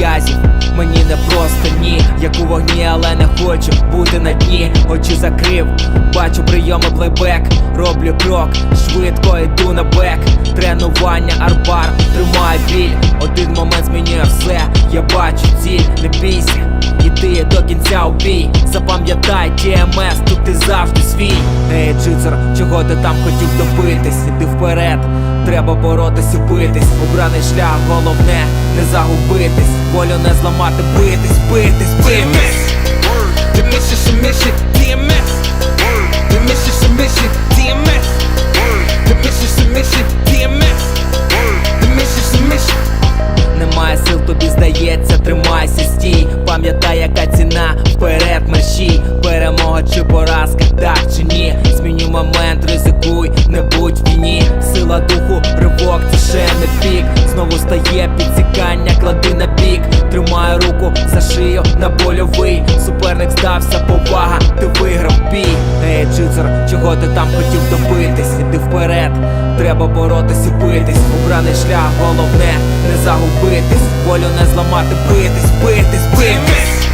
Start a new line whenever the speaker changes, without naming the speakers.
в'язів, мені не просто ні, як у вогні, але не хочу бути на дні, очі закрив, бачу прийоми плейбек, роблю крок, швидко йду на бек, тренування, арбар, тримаю біль, один момент змінює все, я бачу ціль, не бійся, іди до кінця у бій, запам'ятай ТМС, ем тут ти завжди свій, Ей, джицер, чого ти там хотів добитись, іди вперед треба боротись і битись. Обраний шлях, головне не загубитись, волю не зламати, битись, битись, битись.
The mission submission, DMS. The mission submission, DMS. The mission submission, DMS. The mission submission.
Немає сил, тобі здається, тримайся, стій. Пам'ятай, яка ціна, вперед мерщій Перемога чи поразка, не будь в тіні. Сила духу, ривок, це не пік. Знову стає підсікання, клади на бік. Тримаю руку за шию на польовий. Суперник здався, повага, ти виграв бій. Ей, джицер, чого ти там хотів добитись? Іди вперед, треба боротись і битись. Обраний шлях, головне не загубитись, волю не зламати, битись, битись, битись.